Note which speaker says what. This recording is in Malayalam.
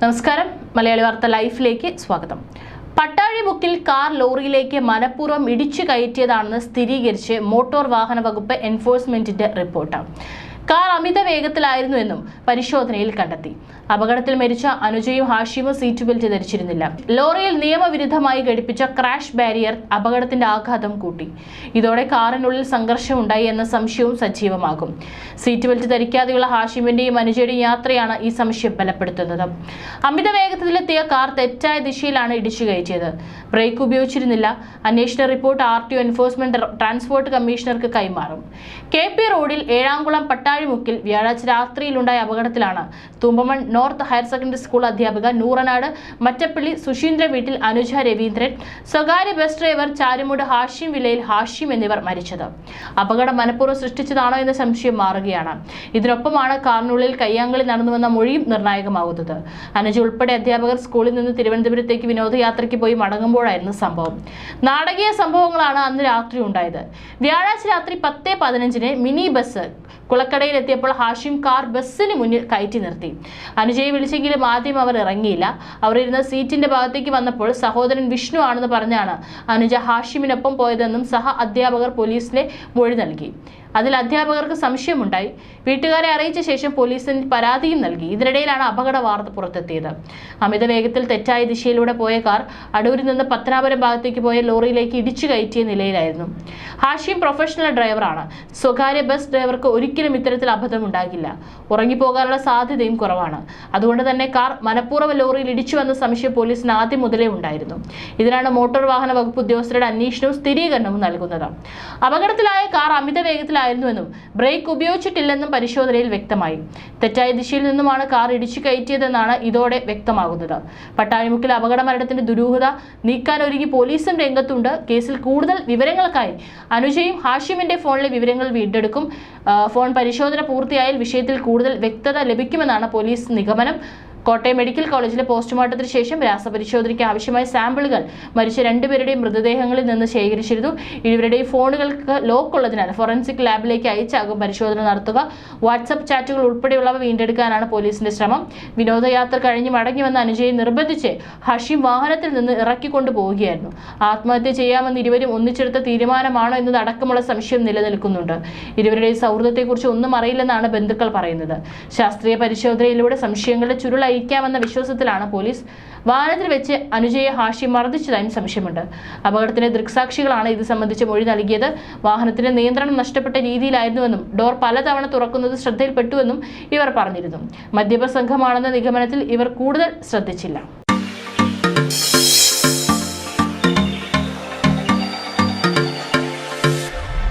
Speaker 1: നമസ്കാരം. മലയാളി വാർത്ത ലൈഫിലേക്ക് സ്വാഗതം. പട്ടാഴി ബുക്കിൽ കാർ ലോറിയിലേക്ക് മനഃപൂർവം ഇടിച്ചു കയറ്റിയതാണെന്ന് സ്ഥിരീകരിച്ച് മോട്ടോർ വാഹന വകുപ്പ് എൻഫോഴ്സ്മെന്റിന്റെ റിപ്പോർട്ട് കാർ അമിത വേഗത്തിലായിരുന്നുവെന്നും പരിശോധനയിൽ കണ്ടെത്തി. അപകടത്തിൽ മരിച്ച അനുജയും ഹാഷിമും സീറ്റ് ബെൽറ്റ് ധരിച്ചിരുന്നില്ല. ലോറിയിൽ നിയമവിരുദ്ധമായി ഘടിപ്പിച്ച ക്രാഷ് ബാരിയർ അപകടത്തിന്റെ ആഘാതം കൂട്ടി. ഇതോടെ കാറിനുള്ളിൽ സംഘർഷം ഉണ്ടായി എന്ന സംശയവും സജീവമാകും. സീറ്റ് ബെൽറ്റ് ധരിക്കാതെയുള്ള ഹാഷിമിന്റെയും അനുജയുടെയും യാത്രയാണ് ഈ സംശയം ബലപ്പെടുത്തുന്നത്. അമിത വേഗത്തിലെത്തിയ കാർ തെറ്റായ ദിശയിലാണ് ഇടിച്ചു കയറ്റിയത്. ബ്രേക്ക് ഉപയോഗിച്ചിരുന്നില്ല. അന്വേഷണ report R T O enforcement transport കമ്മീഷണർക്ക് കൈമാറും. കെ പി റോഡിൽ ഏഴാംകുളം പട്ടാഴിമുക്കിൽ വ്യാഴാഴ്ച രാത്രിയിലുണ്ടായ അപകടത്തിലാണ് Thumpamon north higher secondary school അധ്യാപിക നൂറനാട് മറ്റപ്പള്ളി സുശീന്ദ്ര വീട്ടിൽ അനുജ രവീന്ദ്രൻ സ്വകാര്യ ബസ് ഡ്രൈവർ ചാരുമൂട് ഹാഷിം വിലയിൽ ഹാഷിം എന്നിവർ മരിച്ചത്. അപകടം മനഃപൂർവം സൃഷ്ടിച്ചതാണോ എന്ന സംശയം മാറുകയാണ്. ഇതിനൊപ്പമാണ് കാറിനുള്ളിൽ കയ്യാങ്കളി നടന്നുവെന്ന മൊഴിയും നിർണായകമാകുന്നത്. അനുജ ഉൾപ്പെടെ അധ്യാപകർ സ്കൂളിൽ നിന്ന് തിരുവനന്തപുരത്തേക്ക് വിനോദയാത്രയ്ക്ക് പോയി മടങ്ങുമ്പോഴായിരുന്നു സംഭവം. നാടകീയ സംഭവങ്ങളാണ് അന്ന് രാത്രി ഉണ്ടായത്. വ്യാഴാഴ്ച രാത്രി പത്ത് പതിനഞ്ചിന് മിനി ബസ് കുളക്കടയിൽ എത്തിയപ്പോൾ ഹാഷിം കാർ ബസ്സിന് മുന്നിൽ കയറ്റി നിർത്തി. അനുജയെ വിളിച്ചെങ്കിലും ആദ്യം അവർ ഇറങ്ങിയില്ല. അവർ ഇരുന്ന സീറ്റിന്റെ ഭാഗത്തേക്ക് വന്നപ്പോൾ സഹോദരൻ വിഷ്ണു ആണെന്ന് പറഞ്ഞാണ് അനുജ ഹാഷിമിനൊപ്പം പോയതെന്നും സഹ അധ്യാപകർ പോലീസിനെ മൊഴി നൽകി. അതിൽ അധ്യാപകർക്ക് സംശയമുണ്ടായി. വീട്ടുകാരെ അറിയിച്ച ശേഷം പോലീസിന് പരാതിയും നൽകി. ഇതിനിടയിലാണ് അപകട വാർത്ത പുറത്തെത്തിയത്. അമിത വേഗത്തിൽ തെറ്റായ ദിശയിലൂടെ പോയ കാർ അടൂരിൽ നിന്ന് പത്തനാപുരം ഭാഗത്തേക്ക് പോയ ലോറിയിലേക്ക് ഇടിച്ചു കയറ്റിയ നിലയിലായിരുന്നു. ഹാഷിം പ്രൊഫഷണൽ ഡ്രൈവറാണ്. സ്വകാര്യ ബസ് ഡ്രൈവർക്ക് ഒരിക്കലും ഇത്തരത്തിൽ അബദ്ധം ഉണ്ടാകില്ല. ഉറങ്ങിപ്പോകാനുള്ള സാധ്യതയും കുറവാണ്. അതുകൊണ്ട് തന്നെ കാർ മനഃപൂർവം ലോറിയിൽ ഇടിച്ചുവെന്ന സംശയം പോലീസിന് ആദ്യം മുതലേ ഉണ്ടായിരുന്നു. ഇതിനാണ് മോട്ടോർ വാഹന വകുപ്പ് ഉദ്യോഗസ്ഥരുടെ അന്വേഷണവും സ്ഥിരീകരണവും നൽകുന്നത്. അപകടത്തിലായ കാർ അമിത വേഗത്തിലായിരുന്നുവെന്നും ബ്രേക്ക് ഉപയോഗിച്ചിട്ടില്ലെന്നും പരിശോധനയിൽ വ്യക്തമായി. തെറ്റായ ദിശയിൽ നിന്നുമാണ് കാർ ഇടിച്ചു കയറ്റിയതെന്നാണ് ഇതോടെ വ്യക്തമാകുന്നത്. പട്ടാഴിമുക്കിൽ അപകട മരണത്തിന്റെ ദുരൂഹത നീക്കാൻ ഒരുങ്ങി പോലീസും രംഗത്തുണ്ട്. കേസിൽ കൂടുതൽ വിവരങ്ങൾക്കായി അനുജയും ഹാഷിമിന്റെ ഫോണിലെ വിവരങ്ങൾ വീണ്ടെടുക്കും. ഫോൺ പരിശോധന പൂർത്തിയായാൽ വിഷയത്തിൽ കൂടുതൽ വ്യക്തത ലഭിക്കുമെന്നാണ് പോലീസ് നിഗമനം. കോട്ടയം മെഡിക്കൽ കോളേജിലെ പോസ്റ്റ്മോർട്ടത്തിന് ശേഷം രാസപരിശോധനയ്ക്ക് ആവശ്യമായ സാമ്പിളുകൾ മരിച്ച രണ്ടുപേരുടെയും മൃതദേഹങ്ങളിൽ നിന്ന് ശേഖരിച്ചിരുന്നു. ഇരുവരുടെയും ഫോണുകൾക്ക് ലോക്ക് ഉള്ളതിനാൽ ഫോറൻസിക് ലാബിലേക്ക് അയച്ചാകും പരിശോധന നടത്തുക. വാട്സപ്പ് ചാറ്റുകൾ ഉൾപ്പെടെയുള്ളവ വീണ്ടെടുക്കാനാണ് പോലീസിന്റെ ശ്രമം. വിനോദയാത്ര കഴിഞ്ഞ് മടങ്ങി വന്ന അനുജയെ നിർബന്ധിച്ച് ഹഷീം വാഹനത്തിൽ നിന്ന് ഇറക്കിക്കൊണ്ടു പോവുകയായിരുന്നു. ആത്മഹത്യ ചെയ്യാമെന്ന് ഇരുവരും ഒന്നിച്ചെടുത്ത തീരുമാനമാണോ എന്നതടക്കമുള്ള സംശയം നിലനിൽക്കുന്നുണ്ട്. ഇരുവരുടെയും സൗഹൃദത്തെക്കുറിച്ച് ഒന്നും അറിയില്ലെന്നാണ് ബന്ധുക്കൾ പറയുന്നത്. ശാസ്ത്രീയ പരിശോധനയിലൂടെ സംശയങ്ങളുടെ ചുരുൾ അഴിക്കാമെന്ന വിശ്വാസത്തിലാണ് പോലീസ് വാഹനത്തിൽ വെച്ച് അനുജയെ ഹാഷി മർദ്ദിച്ചതായും സംശയമുണ്ട്. അപകടത്തിന്റെ ദൃക്സാക്ഷികളാണ് ഇത് സംബന്ധിച്ച് മൊഴി നൽകിയത്. വാഹനത്തിന്റെ നിയന്ത്രണം നഷ്ടപ്പെട്ട രീതിയിലായിരുന്നുവെന്നും ഡോർ പലതവണ തുറക്കുന്നത് ശ്രദ്ധയിൽപ്പെട്ടുവെന്നും ഇവർ പറഞ്ഞിരുന്നു. മദ്യപ സംഘമാണെന്ന നിഗമനത്തിൽ ഇവർ കൂടുതൽ ശ്രദ്ധിച്ചില്ല.